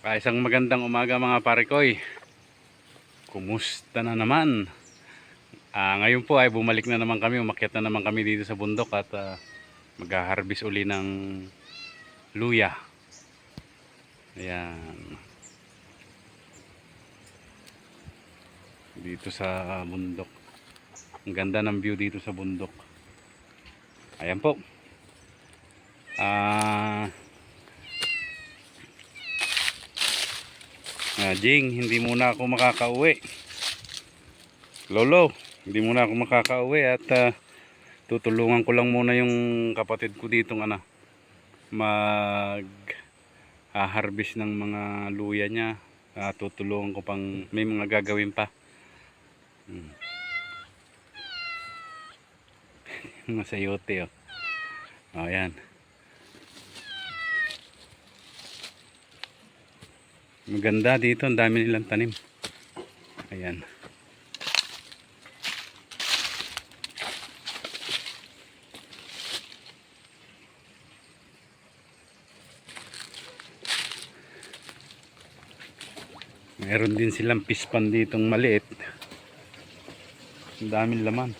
Ah, isang magandang umaga mga parekoy. Kumusta na naman? Ah, ngayon po ay bumalik na naman kami, umakyat na naman kami dito sa bundok at ah, mag-harvest uli ng luya. Ayan. Dito sa bundok. Ang ganda ng view dito sa bundok. Ayan po. Ah, Ah, Jing, hindi muna ako makakauwi. Lolo, hindi muna ako makakauwi at ah, tutulungan ko lang muna yung kapatid ko dito ano, mag ah, harvest ng mga luya niya. Ah, tutulungan ko pang may mga gagawin pa. Hmm. mga sayote oh. Oh. Maganda dito, ang dami nilang tanim. Ayan. Meron din silang pispan ditong maliit. Ang daming laman.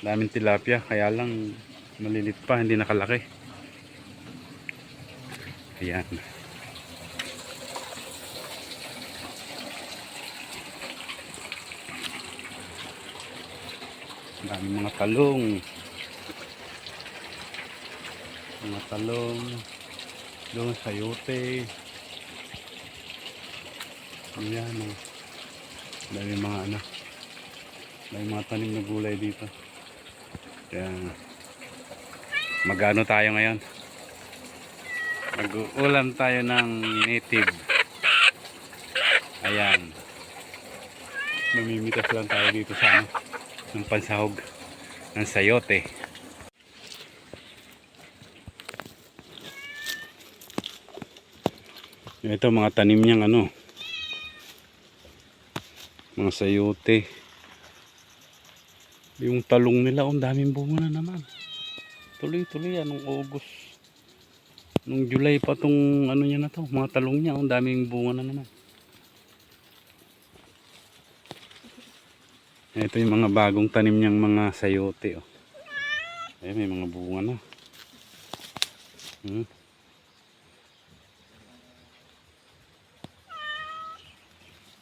Daming tilapia, kaya lang malilit pa, hindi nakalaki. Ayan. Daming mga talong. Mga talong. Doon sayote. Ayan. Oh. Ang daming mga ano. Daming mga tanim na gulay dito. Kaya magano tayo ngayon? Mag-uulam tayo ng native. Ayan. Mamimitas lang tayo dito sa ano ng pansahog ng sayote. Ito mga tanim niyang ano. Mga sayote. Yung talong nila, ang daming bunga na naman. Tuloy-tuloy yan, nung August. Nung July pa tong ano niya na to, mga talong niya, ang daming bunga na naman. Ito yung mga bagong tanim niyang mga sayote. Oh. Ayan, may mga bunga na. Hmm.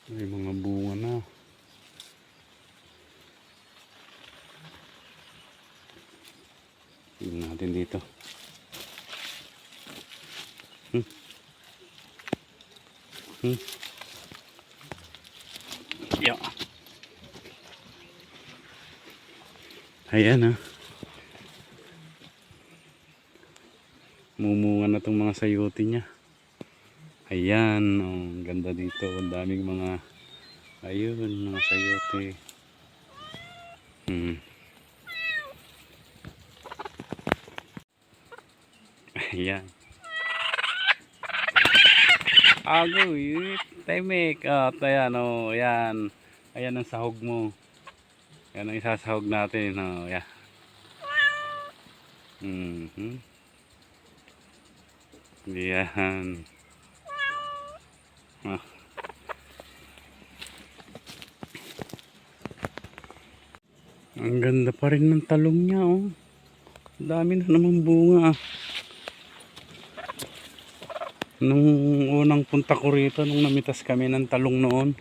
May mga bunga na. Tingnan natin dito. Hmm. Hmm. Yeah. Ayan ah. Mumunga na tong mga sayote niya. Ayan, oh, ganda dito. Ang daming mga ayun, mga sayote. Hmm. Ayan. Ago, yun. Timik. Ah, ayan, oh, ayan. Ayan ang sahog mo. Yan ang isasahog natin. Oh, yeah. Mhm. Yan. Ah. Ang ganda pa rin ng talong niya, oh. Dami na naman bunga. ah. Nung unang punta ko rito, nung namitas kami ng talong noon,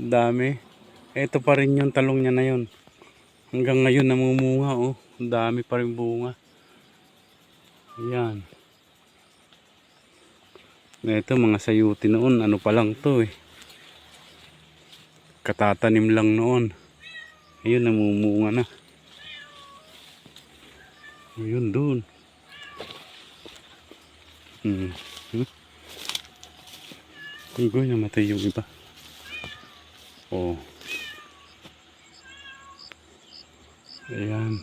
dami. Ito pa rin yung talong niya na yun. Hanggang ngayon namumunga oh. Ang dami pa rin bunga. Ayan. Ito mga sayuti noon. Ano pa lang to eh. Katatanim lang noon. Ayun namumunga na. Ayun doon. Hmm. Hmm. Hindi namatay yung iba. Oh. Ayan.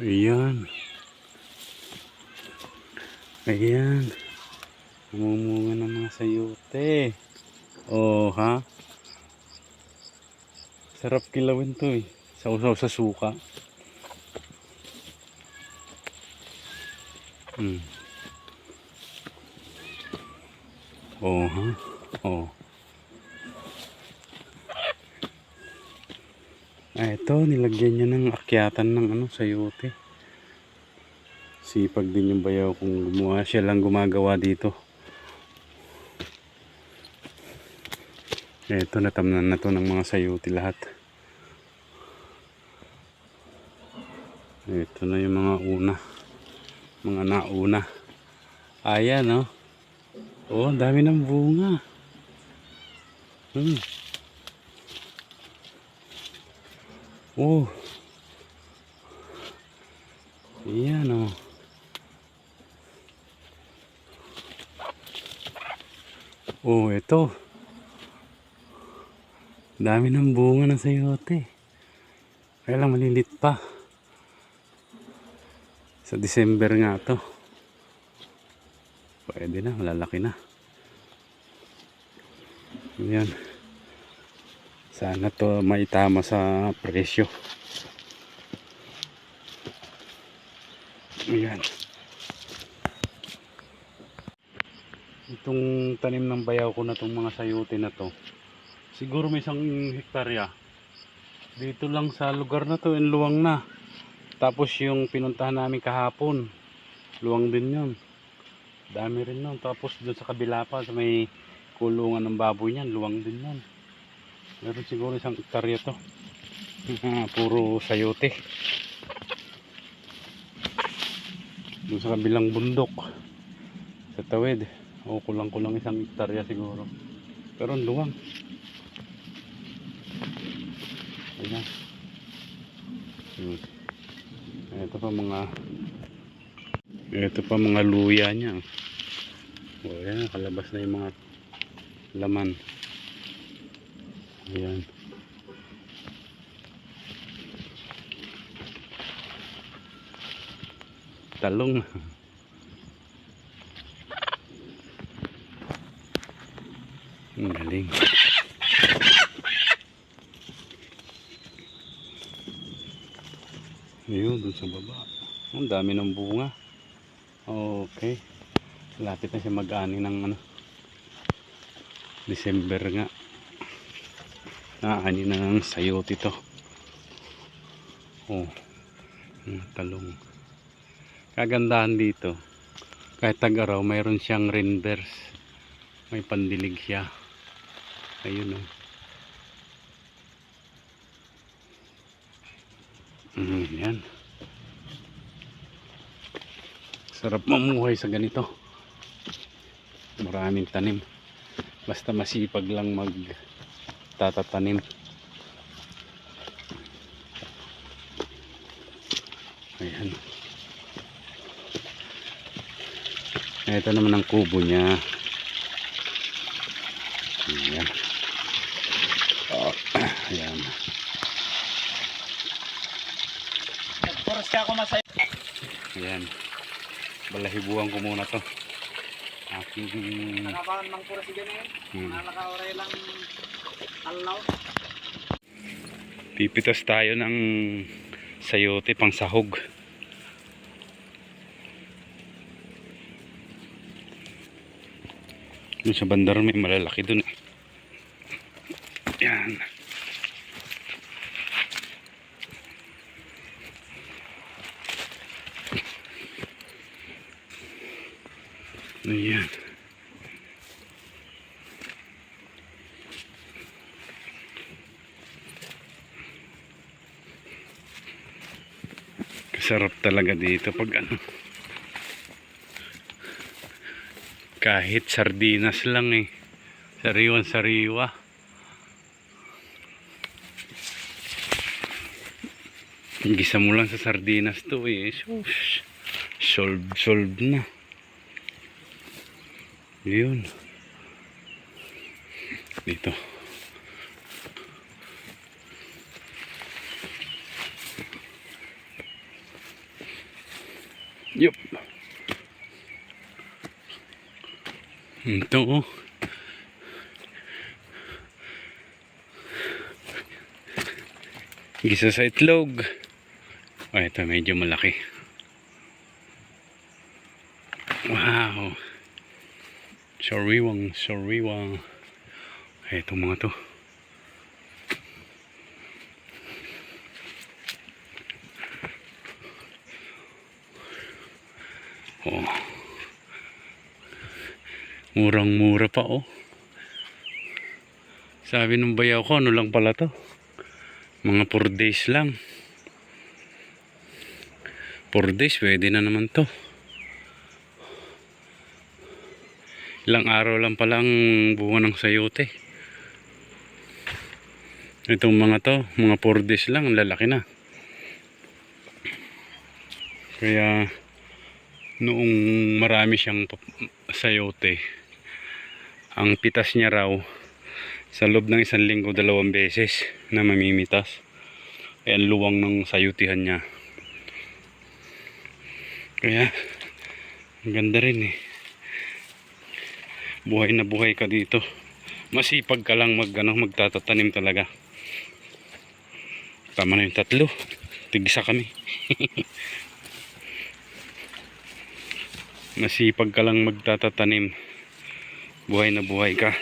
Ayan. Ayan. Umumunga ng mga sayote. Oh, ha? Sarap kilawin to eh. Sausaw sa suka. Hmm. Oo, ha? Oo. Ah, ito, nilagyan niya ng akyatan ng ano, sayote. Sipag din yung bayaw kung gumawa. Siya lang gumagawa dito. Ito, natamnan na to ng mga sayote lahat. Ito na yung mga una. Mga nauna. Ayan, no? Oh, ang dami ng bunga. Hmm. Oh. Ayan, oh. Oh, ito. Dami ng bunga ng sayote. Kaya lang malilit pa. Sa December nga to. Pwede na, malalaki na. Yan. Sana to maitama sa presyo. Ayan. Itong tanim ng bayaw ko na itong mga sayote na to. Siguro may isang hektarya. Dito lang sa lugar na to, in luwang na. Tapos yung pinuntahan namin kahapon, luwang din yun. Dami rin nun. Tapos doon sa kabila pa, sa may kulungan ng baboy niyan, luwang din yun. Meron siguro isang hektarya to. Puro sayote. Doon sa kabilang bundok. Sa tawid. O kulang-kulang isang hektarya siguro. Pero ang luwang. Ayan. Hmm. Ito pa mga ito pa mga luya niya. O yan, kalabas na yung mga laman. Ayan. Talong. Ang galing. Ayun, dun sa baba. Ang dami ng bunga. Okay. Lapit na siya mag-ani ng ano. December nga. Naani na ng sayote to. Oh. Talong. Kagandahan dito. Kahit tag-araw, mayroon siyang renders. May pandilig siya. Ayun oh. Mm, yan. Sarap mamuhay sa ganito. Maraming tanim. Basta masipag lang mag tatatanim. Ayan. Ito naman ang kubo niya. Ayan. Oh, ayan. Puros ka ako masaya. Ayan. Balahibuan ko muna to. Aking Nakabahan mang puros din eh. hmm. Nakaoray lang alaw. pipitas tayo ng sayote pang sahog. Doon sa bandar may malalaki dun. eh. Yan. Ayan. Sarap talaga dito pag ano. Kahit sardinas lang eh. Sariwan sariwa. Gisa mo lang sa sardinas to eh. Shush. Solved, solved na. Yun. Dito. Yup. Ito. Oh. Gisa sa itlog. O, oh, ito medyo malaki. Wow. Sariwang, sariwang. Ito mga to. Murang-mura pa oh. Sabi nung bayaw ko, ano lang pala to? Mga 4 days lang. 4 days, pwede na naman to. Ilang araw lang palang bunga ng sayote. Itong mga to, mga 4 days lang, ang lalaki na. Kaya, noong marami siyang sayote, ang pitas niya raw, sa loob ng isang linggo, dalawang beses na mamimitas. Kaya ang luwang ng sayutihan niya. Kaya, ang ganda rin eh. Buhay na buhay ka dito. Masipag ka lang mag, ano, magtatatanim talaga. Tama na yung tatlo. Tigisa kami. Masipag ka lang magtatatanim. Buhay na buhay ka.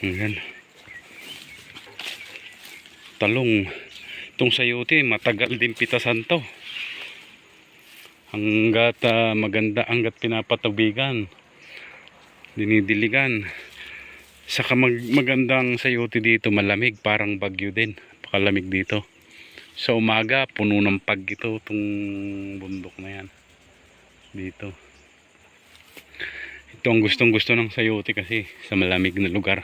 Ayan. Talong. Itong sayote, matagal din pitasan to. Hanggat ah, maganda, hanggat pinapatubigan. Dinidiligan. Saka mag, magandang sayote dito, malamig, parang bagyo din. Pakalamig dito. Sa umaga, puno ng pag ito, itong bundok na yan. Dito. Ito ang gustong gusto ng sayote kasi sa malamig na lugar.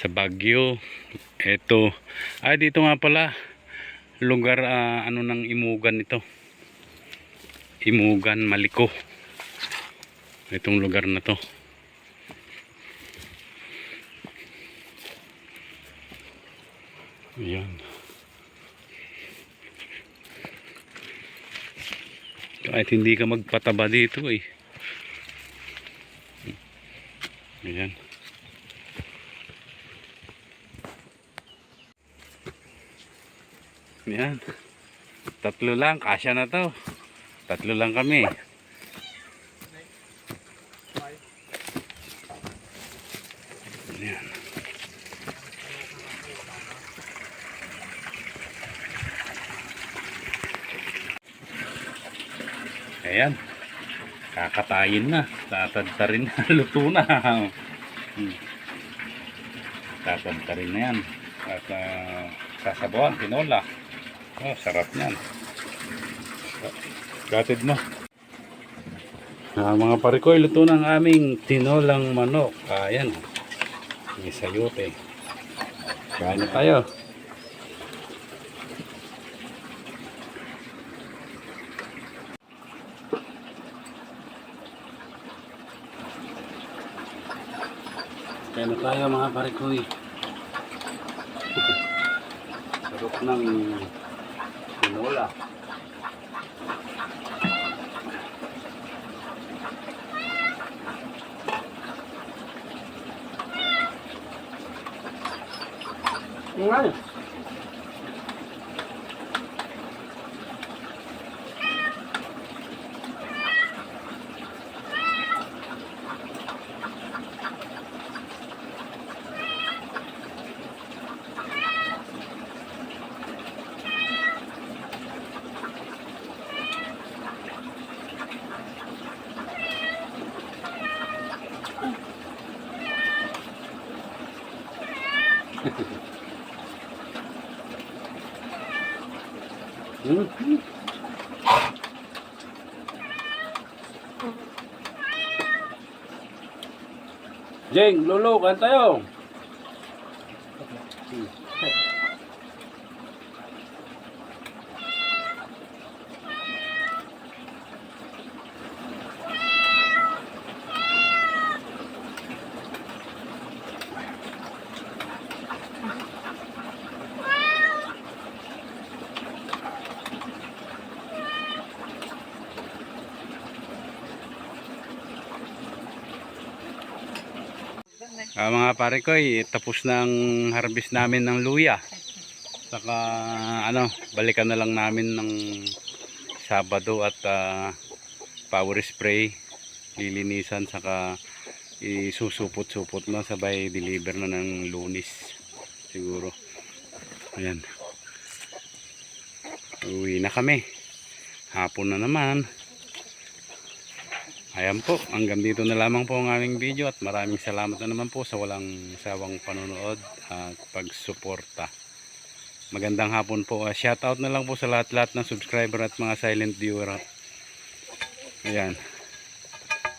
Sa Baguio, ito. Ah, dito nga pala. Lugar, ah, ano ng imugan ito. Imugan, Maliko. Itong lugar na to. Ayan. Kahit hindi ka magpataba dito eh. Ayan. Ayan. Tatlo lang, kasya na to. Tatlo lang kami. Ayan. Ayan. Kakatayin na. Tatadtarin na. Luto na. Hmm. Tatadtarin na yan. At uh, sasabawan, tinola. Oh, sarap niyan. Gatid mo. Ah, mga parikoy, luto ng aming tinolang manok. Ayan. May sayote. Kain na tayo. Na tayo mga parikoy. Sarap ng tinola. Ngayon. Hmm. Jeng, kan tayo. Ah, mga pare ko, eh, tapos na ang harvest namin ng luya. Saka ano, balikan na lang namin ng Sabado at ah, power spray, lilinisan, saka isusupot-supot na sabay deliver na ng lunis siguro. Ayan. Uwi na kami. Hapon na naman. Ayan po, hanggang dito na lamang po ang aming video at maraming salamat na naman po sa walang sawang panonood at pagsuporta. Magandang hapon po. Uh, shoutout na lang po sa lahat-lahat ng subscriber at mga silent viewer. Ayan.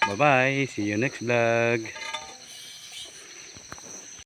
Bye-bye. See you next vlog.